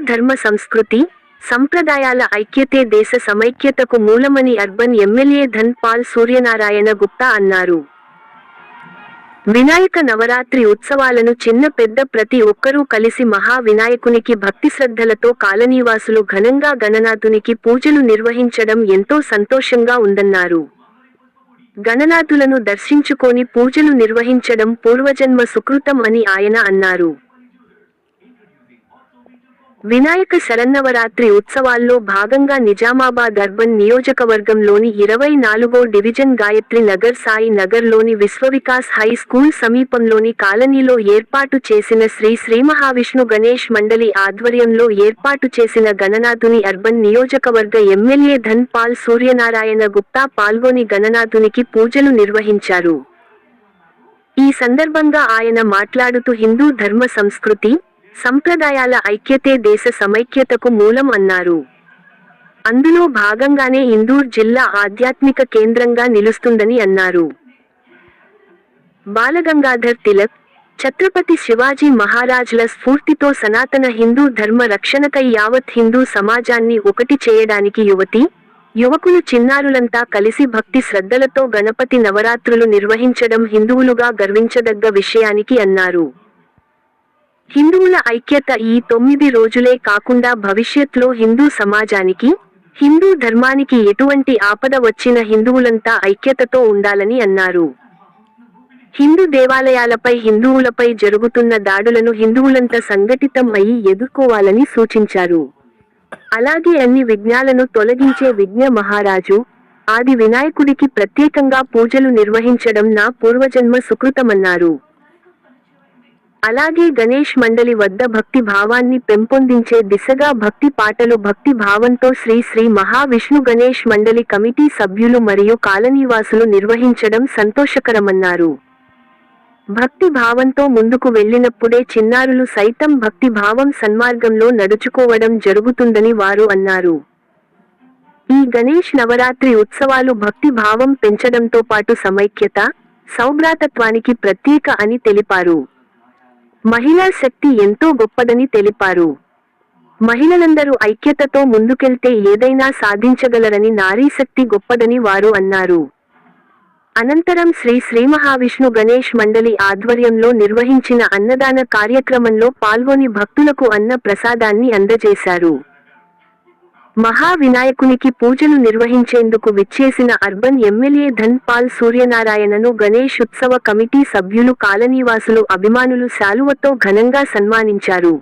ధర్మ సంస్కృతి సంప్రదాయాల ఐక్యతే దేశ సమైక్యతకు మూలమని అర్బన్ ఎమ్మెల్యే ధన్ పాల్ సూర్యనారాయణ గుప్తా అన్నారు. వినాయక నవరాత్రి ఉత్సవాలను చిన్న పెద్ద ప్రతి ఒక్కరూ కలిసి మహా వినాయకునికి భక్తి శ్రద్ధలతో కాలనీవాసులు ఘనంగా గణనాథునికి పూజలు నిర్వహించడం ఎంతో సంతోషంగా ఉందన్నారు. గణనాథులను దర్శించుకొని పూజలు నిర్వహించడం పూర్వజన్మ సుకృతం అని ఆయన అన్నారు. వినాయక శరన్నవరాత్రి ఉత్సవాల్లో భాగంగా నిజామాబాద్ అర్బన్ నియోజకవర్గంలోని ఇరవై నాలుగో డివిజన్ గాయత్రి నగర్ సాయి నగర్లోని విశ్వవికాస్ హై స్కూల్ సమీపంలోని కాలనీలో ఏర్పాటు చేసిన శ్రీ శ్రీ మహావిష్ణు గణేష్ మండలి ఆధ్వర్యంలో ఏర్పాటు చేసిన గణనాథుని అర్బన్ నియోజకవర్గ ఎమ్మెల్యే ధన్ పాల్ సూర్యనారాయణ గుప్తా పాల్గొని గణనాథునికి పూజలు నిర్వహించారు. ఈ సందర్భంగా ఆయన మాట్లాడుతూ హిందూ ధర్మ సంస్కృతి సంప్రదాయాల ఐక్యతే దేశ సమైక్యతకు మూలం అన్నారు. అందులో భాగంగానే ఇందూర్ జిల్లా ఆధ్యాత్మిక కేంద్రంగా నిలుస్తుందని అన్నారు. బాలగంగాధర్ తిలక్ ఛత్రపతి శివాజీ మహారాజ్ల స్ఫూర్తితో సనాతన హిందూ ధర్మ రక్షణకై యావత్ హిందూ సమాజాన్ని ఒకటి చేయడానికి యువతి యువకులు చిన్నారులంతా కలిసి భక్తి శ్రద్ధలతో గణపతి నవరాత్రులు నిర్వహించడం హిందువులుగా గర్వించదగ్గ విషయానికి అన్నారు. హిందువుల ఐక్యత ఈ తొమ్మిది రోజులే కాకుండా భవిష్యత్లో హిందూ సమాజానికి హిందూ ధర్మానికి ఎటువంటి ఆపద వచ్చిన హిందువులంతా ఐక్యతతో ఉండాలని అన్నారు. హిందూ దేవాలయాలపై హిందువులపై జరుగుతున్న దాడులను హిందువులంతా సంఘటితం అయి ఎదుర్కోవాలని సూచించారు. అలాగే అన్ని విఘ్నాలను తొలగించే విఘ్న మహారాజు ఆది వినాయకుడికి ప్రత్యేకంగా పూజలు నిర్వహించడం నా పూర్వజన్మ సుకృతమన్నారు. అలాగే గణేష్ మండలి వద్ద భక్తి భావాన్ని పెంపొందించే దిశగా భక్తి పాటలు భక్తి భావంతో శ్రీ శ్రీ మహావిష్ణు గణేష్ మండలి కమిటీ సభ్యులు మరియు కాలనీవాసులు నిర్వహించడం సంతోషకరమన్నారు. భక్తి భావంతో ముందుకు వెళ్ళినప్పుడే చిన్నారులు సైతం భక్తి భావం సన్మార్గంలో నడుచుకోవడం జరుగుతుందని వారు అన్నారు. ఈ గణేష్ నవరాత్రి ఉత్సవాలు భక్తి భావం పెంచడంతో పాటు సమైక్యత సౌభ్రాతత్వానికి ప్రత్యేక అని తెలిపారు. మహిళా శక్తి ఎంతో గొప్పదని తెలిపారు. మహిళలందరూ ఐక్యతతో ముందుకెళ్తే ఏదైనా సాధించగలరని నారీ శక్తి గొప్పదని వారు అన్నారు. అనంతరం శ్రీ శ్రీ మహావిష్ణు గణేష్ మండలి ఆధ్వర్యంలో నిర్వహించిన అన్నదాన కార్యక్రమంలో పాల్గొని భక్తులకు అన్న ప్రసాదాన్ని అందజేశారు. మహా వినాయకునికి పూజలు నిర్వహించేందుకు విచ్చేసిన అర్బన్ ఎమ్మెల్యే ధన్ పాల్ సూర్యనారాయణను గణేష్ ఉత్సవ కమిటీ సభ్యులు కాలనీవాసులు అభిమానులు శాలువతో ఘనంగా సన్మానించారు.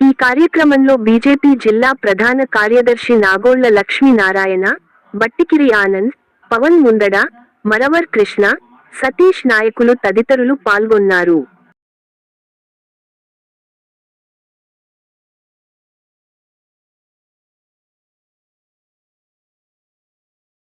ఈ కార్యక్రమంలో బీజేపీ జిల్లా ప్రధాన కార్యదర్శి నాగోళ్ళ లక్ష్మీనారాయణ బట్టికిరి ఆనంద్ పవన్ ముందడ మరవర్ కృష్ణ సతీష్ నాయకులు తదితరులు పాల్గొన్నారు.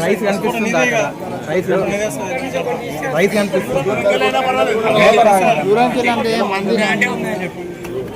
రైస్ కనిపిస్తుంది రైస్ రైస్ కనిపిస్తుంది దూరం వెళ్ళండి మంది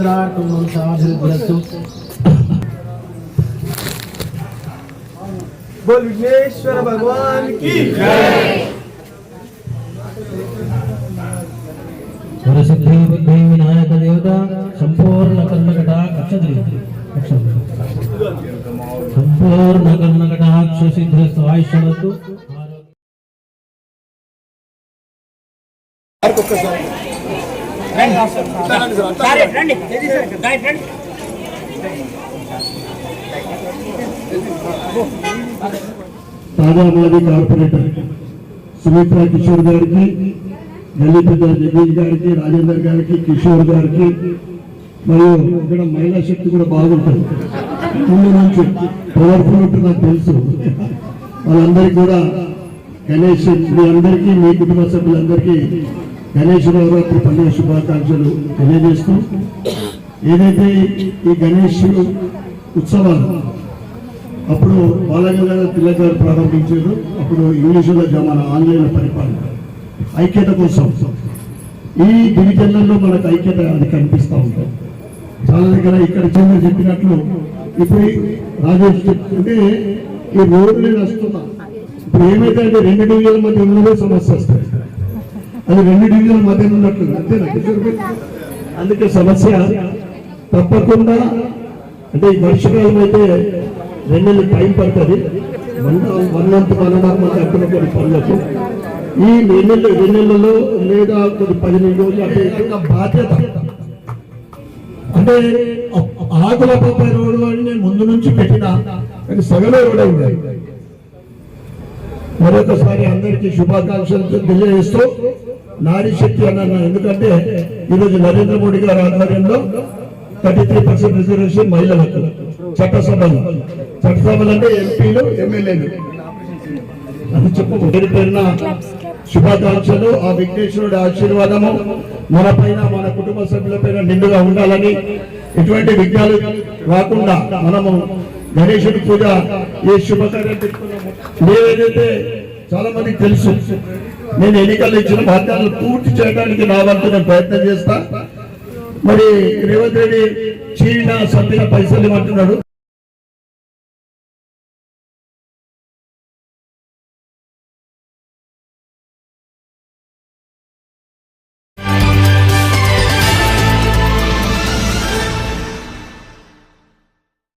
ఆచంద్రార్కం వంశాభివృద్ధస్తు बोल विघ्नेश्वर भगवान की వరసిద్ధి బుద్ధి వినాయక దేవత సంపూర్ణ కర్ణకటాక్ష సంపూర్ణ కర్ణకటాక్ష సిద్ధ ఆయుష్యవత్తు తాజామాది కార్పొరేటర్ సుమిత్ర కిషోర్ గారికి లలిత పెద్ద జగదీష్ గారికి రాజేందర్ గారికి కిషోర్ గారికి మరియు ఇక్కడ మహిళా శక్తి కూడా బాగుంటుంది. ముందు నుంచి పవర్ఫుల్ ఉంటుంది నాకు తెలుసు. వాళ్ళందరికీ కూడా గణేష్ మీ అందరికీ మీ కుటుంబ సభ్యులందరికీ గణేష్ నవరాత్రి పండుగ శుభాకాంక్షలు తెలియజేస్తూ ఏదైతే ఈ గణేష్ ఉత్సవాలు అప్పుడు బాలగంగాధర తిలక్ గారు ప్రారంభించారు అప్పుడు ఇంగ్లీషులో జమాన ఆన్లైన్ పరిపాలన. ఐక్యత కోసం. ఈ డివిజన్లలో మనకు ఐక్యత అది కనిపిస్తూ ఉంటుంది. చాలా దగ్గర ఇక్కడ చిన్న చెప్పినట్లు ఇప్పుడు రాజేష్ అంటే ఈ రోడ్లే వస్తున్నా ఇప్పుడు ఏమైతే అంటే రెండు డివిజన్ల మధ్య ఉన్నదే సమస్య వస్తాయి అది రెండు డివిజన్ల మధ్య ఉన్నట్లు అంతేనా అందుకే సమస్య తప్పకుండా అంటే ఈ వర్షకాలం అయితే రెండు నెలలు టైం పడుతుంది. One one month one and half month అక్కడ కొన్ని పనులకు. ఈ రెండు రెండు నెలలలో లేదా కొన్ని పదిహేను రోజులు అంటే బాధ్యత. అంటే ఆకుల పప్పాయి రోడ్డు అని నేను ముందు నుంచి పెట్టిన కానీ సగమే రోడ్ అయింది మరొకసారి అందరికీ శుభాకాంక్షలు తెలియజేస్తూ నారీ శక్తి అన్న ఎందుకంటే ఈరోజు నరేంద్ర మోడీ గారి ఆధ్వర్యంలో థర్టీ త్రీ పర్సెంట్ రిజర్వేషన్ మహిళలకు చట్టసభలు. చట్టసభలు అంటే ఎంపీలు ఎమ్మెల్యేలు. అది చెప్పు. పేరు పేరున శుభాకాంక్షలు. ఆ విఘ్నేశ్వరుడి ఆశీర్వాదము మన పైన మన కుటుంబ సభ్యుల పైన నిండుగా ఉండాలని ఎటువంటి విఘ్నాలు రాకుండా మనము గణేశుడి పూజ ఏ శుభకార్యం పెట్టుకున్నాము. నేనేదైతే చాలా మందికి తెలుసు. నేను ఎన్నికల్లో ఇచ్చిన వాగ్దానాలు పూర్తి చేయడానికి నా వంతు నేను ప్రయత్నం చేస్తా. మరి రేవంత్ రెడ్డి చీన సభ్యుల పైసలు ఇవ్వమంటున్నాడు